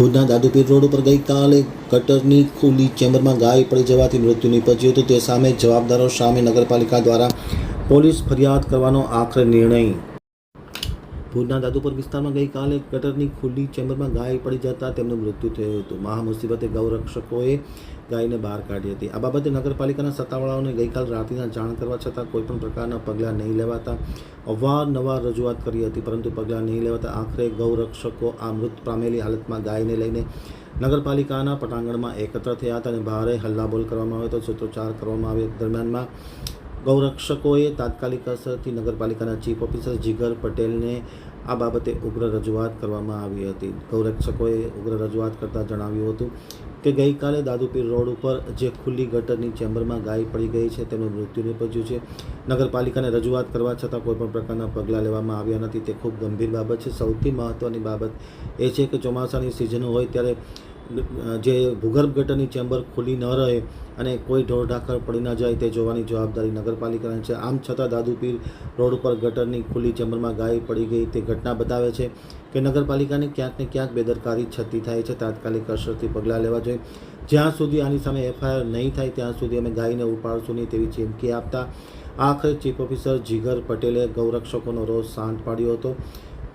ભુજના દાદુપીર રોડ ઉપર ગઈકાલે ગટરની ખુલ્લી ચેમ્બરમાં ગાય પડી જવાથી મૃત્યુ નીપજ્યું હતું. તે સામે જવાબદારો સામે નગરપાલિકા દ્વારા પોલીસ ફરિયાદ કરવાનો આખરે નિર્ણય ભુજના દાદુપર વિસ્તારમાં ગઈકાલે ગટરની ખુલ્લી ચેમ્બરમાં ગાય પડી જતાં તેમનું મૃત્યુ થયું હતું. મહામુસીબતે ગૌરક્ષકોએ ગાયને બહાર કાઢી હતી. આ બાબતે નગરપાલિકાના સત્તાવાળાઓને ગઈકાલ રાત્રિના જાણ કરવા છતાં કોઈપણ પ્રકારના પગલાં નહીં લેવાતા અવારનવાર રજૂઆત કરી હતી. પરંતુ પગલાં નહીં લેવાતા આખરે ગૌરક્ષકો આ મૃત પામેલી હાલતમાં ગાયને લઈને નગરપાલિકાના પટાંગણમાં એકત્ર થયા હતા અને ભારે હલ્લાબોલ કરવામાં આવ્યો હતો. સૂત્રોચ્ચાર કરવામાં આવ્યો દરમિયાનમાં ગૌરક્ષકોએ તાત્કાલિક અસરથી નગરપાલિકાના ચીફ ઓફિસર જીગર પટેલને આ બાબતે ઉગ્ર રજૂઆત કરવામાં આવી હતી. ગૌરક્ષકોએ ઉગ્ર રજૂઆત કરતાં જણાવ્યું હતું કે ગઈકાલે દાદુપીર રોડ ઉપર જે ખુલ્લી ગટરની ચેમ્બરમાં ગાય પડી ગઈ છે, તેનું મૃત્યુ નિપજ્યું છે. નગરપાલિકાને રજૂઆત કરવા છતાં કોઈપણ પ્રકારના પગલાં લેવામાં આવ્યા નથી. તે ખૂબ ગંભીર બાબત છે. સૌથી મહત્ત્વની બાબત એ છે કે ચોમાસાની સિઝન હોય ત્યારે જે ભૂગર્ભ ગટરની ચેમ્બર ખુલ્લી ન રહે અને કોઈ ઢોર ઢાકર પડી ન જાય તે જોવાની જવાબદારી નગરપાલિકાની છે. આમ છતાં દાદુપીર રોડ ઉપર ગટરની ખુલ્લી ચેમ્બરમાં ગાય પડી ગઈ તે ઘટના બતાવે છે કે નગરપાલિકાની ક્યાંક ને ક્યાંક બેદરકારી છતી થાય છે. તાત્કાલિક અસરથી પગલાં લેવા જોઈએ. જ્યાં સુધી આની સામે એફઆઈઆર નહીં થાય ત્યાં સુધી અમે ગાયને ઉપાડશું નહીં તેવી ચીમકી આપતા આખરે ચીફ ઓફિસર જીગર પટેલે ગૌરક્ષકોનો રોષ શાંત પાડ્યો હતો.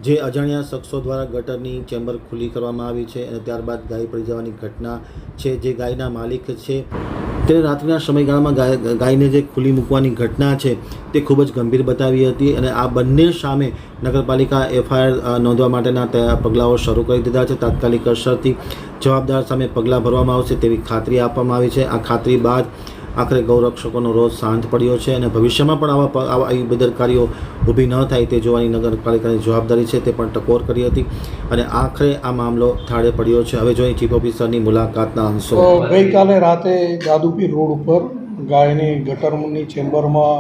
જે અજાણ્યા શખ્સો દ્વારા ગટરની ચેમ્બર ખુલ્લી કરવામાં આવી છે અને ત્યારબાદ ગાય પડી જવાની ઘટના છે જે ગાયના માલિક છે. તે રાત્રિના સમયગાળામાં ગાય ગાયને જે ખુલ્લી મૂકવાની ઘટના છે તે ખૂબ જ ગંભીર બતાવી હતી અને આ બંને સામે નગરપાલિકા એફઆઈઆર નોંધવા માટેના પગલાઓ શરૂ કરી દીધા છે. તાત્કાલિક અસરથી જવાબદાર સામે પગલાં ભરવામાં આવશે તેવી ખાતરી આપવામાં આવી છે. આ ખાતરી બાદ આખરે ગૌરક્ષકોનો રોજ શાંત પડ્યો છે અને ભવિષ્યમાં પણ આવા આવા આવી બેદરકારીઓ ઊભી ન થાય તે જોવાની નગરપાલિકાની જવાબદારી છે તે પણ ટકોર કરી હતી અને આખરે આ મામલો થાળે પડ્યો છે. હવે જોઈએ ચીફ ઓફિસરની મુલાકાતના અંશો. ગઈકાલે રાતે જાદુપીર રોડ ઉપર ગાયની ગટરની ચેમ્બરમાં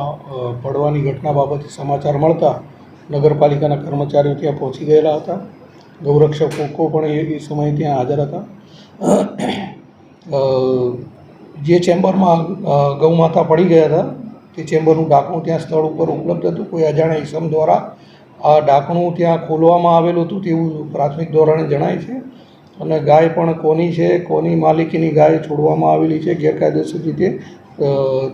પડવાની ઘટના બાબતે સમાચાર મળતા નગરપાલિકાના કર્મચારીઓ ત્યાં પહોંચી ગયેલા હતા. ગૌરક્ષકો પણ એ સમયે ત્યાં હાજર હતા. જે ચેમ્બરમાં ગૌમાતા પડી ગયા હતા, તે ચેમ્બરનું ઢાંકણું ત્યાં સ્થળ ઉપર ઉપલબ્ધ હતું. કોઈ અજાણ્યા ઇસમ દ્વારા આ ઢાંકણું ત્યાં ખોલવામાં આવેલું હતું તેવું પ્રાથમિક ધોરણે જણાય છે. અને ગાય પણ કોની છે, કોની માલિકીની ગાય છોડવામાં આવેલી છે, ગેરકાયદેસર રીતે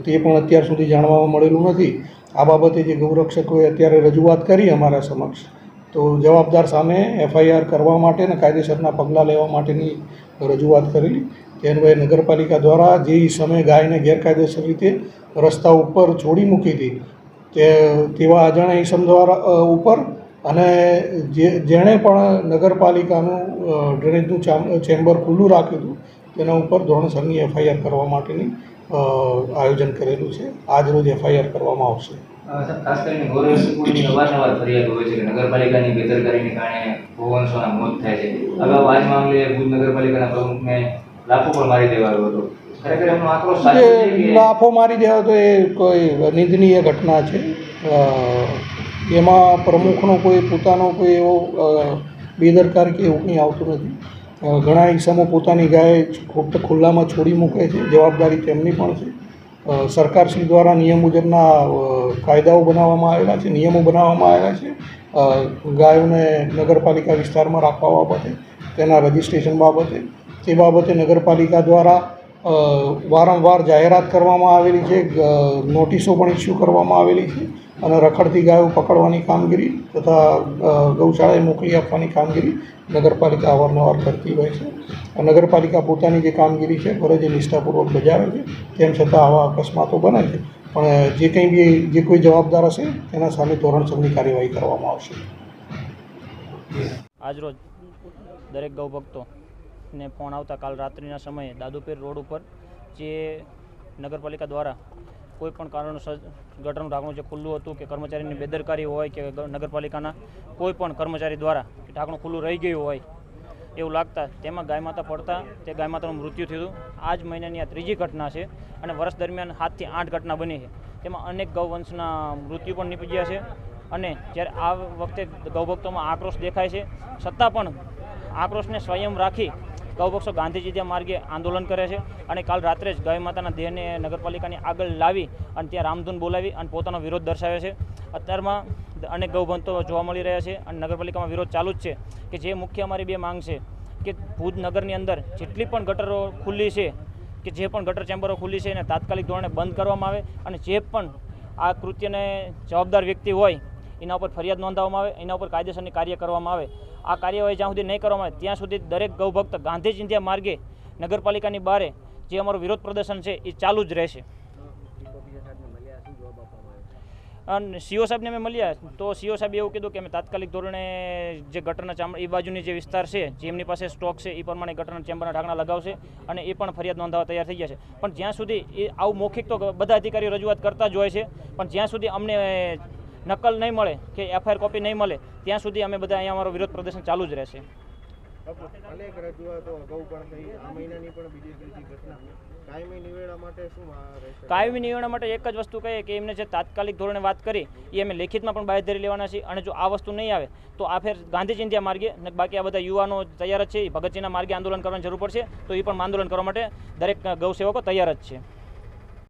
તે પણ અત્યાર સુધી જાણવામાં મળેલું નથી. આ બાબતે જે ગૌરક્ષકોએ અત્યારે રજૂઆત કરી અમારા સમક્ષ, તો જવાબદાર સામે એફઆઈઆર કરવા માટે અને કાયદેસરના પગલાં લેવા માટેની રજૂઆત કરેલી. તે નગરપાલિકા દ્વારા જે સમયે ગાયને ગેરકાયદેસર રીતે રસ્તા ઉપર છોડી મૂકી હતી, તે તેવા અજાણ્યા ઈસમ દ્વારા ઉપર અને જે, જેણે પણ નગરપાલિકાનું ડ્રેનેજનું ચેમ્બર ખુલ્લું રાખ્યું હતું, તેના ઉપર ધોરણસરની એફઆઈઆર કરવા માટેની આયોજન કરેલું છે. આજ રોજ એફઆઈઆર કરવામાં આવશે. નગરપાલિકાની બેદરકારીને કારણે ભુવનસોના મોત થાય છે. અગાઉ આજ મામલે ભુજ નગરપાલિકાના પ્રમુખને લાફો પણ મારી દેવાયો હતો. ખરેખર એમનો આક્રોશ લાફો મારી દેવા તો એ કોઈ નિંદનીય ઘટના છે. એમાં પ્રમુખનો કોઈ પોતાનો કોઈ એવો બેદરકાર કે એવું કંઈ આવતું નથી. ઘણા ઈસમો પોતાની ગાય ખુલ્લામાં છોડી મૂકે છે. જવાબદારી તેમની પણ છે. સરકાર સરકારશ્રી દ્વારા નિયમ મુજબના કાયદાઓ બનાવવામાં આવેલા છે નિયમો બનાવવામાં આવેલા છે. ગાયોને નગરપાલિકા વિસ્તારમાં રાખવા બાબતે તેના રજિસ્ટ્રેશન બાબતે તે બાબતે નગરપાલિકા દ્વારા વારંવાર જાહેરાત કરવામાં આવેલી છે નોટિસો પણ ઇસ્યુ કરવામાં આવેલી છે અને રખડતી ગાયો પકડવાની કામગીરી તથા ગૌશાળાએ મોકલી આપવાની કામગીરી નગરપાલિકા અવારનવાર કરતી હોય છે. નગરપાલિકા પોતાની જે કામગીરી છે ફરજે નિષ્ઠાપૂર્વક બજાવે છે, તેમ છતાં આવા અકસ્માતો બને છે. પણ જે કંઈ બી, જે કોઈ જવાબદાર હશે, તેના સામે ધોરણસરની કાર્યવાહી કરવામાં આવશે. આજરોજ દરેક ગૌ ભક્તો ને ફોન આવતા કાલ રાત્રિના સમયે દાદુપીર રોડ ઉપર, જે નગરપાલિકા દ્વારા કોઈ પણ કારણોસર ગટરનું ઢાંકણું જે ખુલ્લું હતું કે કર્મચારીની બેદરકારી હોય કે નગરપાલિકાના કોઈ પણ કર્મચારી દ્વારા ઢાંકણું ખુલ્લું રહી ગયું હોય, એવું લાગતા તેમાં ગાય માતા પડતા તે ગાય માતાનું મૃત્યુ થયું આ જ મહિનાની આ ત્રીજી ઘટના છે અને વર્ષ દરમિયાન સાતથી આઠ ઘટના બની છે. તેમાં અનેક ગૌવંશના મૃત્યુ પણ નીપજ્યા છે અને જ્યારે આ વખતે ગૌભક્તોમાં આક્રોશ દેખાય છે, છતાં પણ આક્રોશને સ્વયં રાખી ગૌભક્ષો ગાંધીજી માર્ગે આંદોલન કરે છે અને કાલ રાત્રે જ ગાય માતાના દેહને નગરપાલિકાની આગળ લાવી અને ત્યાં રામધૂન બોલાવી અને પોતાનો વિરોધ દર્શાવે છે. અત્યારમાં અનેક ગૌભંતો જોવા મળી રહ્યા છે અને નગરપાલિકામાં વિરોધ ચાલુ જ છે કે જે મુખ્ય અમારી બે માંગ છે કે ભુજ નગરની અંદર જેટલી પણ ગટરો ખુલ્લી છે કે જે પણ ગટર ચેમ્બરો ખુલ્લી છે એને તાત્કાલિક ધોરણે બંધ કરવામાં આવે અને જે પણ આ કૃત્યને જવાબદાર વ્યક્તિ હોય એના ઉપર ફરિયાદ નોંધાવવામાં આવે, એના ઉપર કાયદેસરની કાર્ય કરવામાં આવે. આ કાર્યવાહી જ્યાં સુધી નહીં કરવામાં આવે, ત્યાં સુધી દરેક ગૌભક્ત ગાંધી ચિંધ્યા માર્ગે નગરપાલિકાની બહારે જે અમારું વિરોધ પ્રદર્શન છે, એ ચાલુ જ રહેશે. અને સીઓ સાહેબને અમે મળ્યા. તો સીઓ સાહેબે એવું કીધું કે અમે તાત્કાલિક ધોરણે જે ગટરના ચામડા એ બાજુની જે વિસ્તાર છે જેમની પાસે સ્ટોક છે, એ પ્રમાણે ગટરના ચેમ્બરના ઢાંકણા લગાવશે અને એ પણ ફરિયાદ નોંધાવવા તૈયાર થઈ ગયા છે. પણ જ્યાં સુધી એ આવું મૌખિક તો બધા અધિકારીઓ રજૂઆત કરતા જ હોય છે, પણ જ્યાં સુધી અમને નકલ નહીં મળે કે એફઆઈઆર કોપી નહીં મળે ત્યાં સુધી અમે બધા અહીંયા અમારો વિરોધ પ્રદર્શન ચાલુ જ રહેશે. અનેક રજૂઆતો અગાઉ પણ થઈ આ મહિનાની પણ બીજી ત્રીજી ઘટના. કાયમી નિવેડા માટે શું રહેશે? કાયમી નિવારણ માટે એક જ વસ્તુ કહીએ કે એમને જે તાત્કાલિક ધોરણે વાત કરી એ અમે લેખિતમાં પણ બાહેધરી લેવાના છીએ અને જો આ વસ્તુ નહીં આવે તો આ ફેર ગાંધી ચિંધ્યા માર્ગે ને બાકી આ બધા યુવાનો તૈયાર જ છે એ ભગતસિંહના માર્ગે આંદોલન કરવાની જરૂર પડશે તો એ પણ આંદોલન કરવા માટે દરેક ગૌસેવકો તૈયાર જ છે.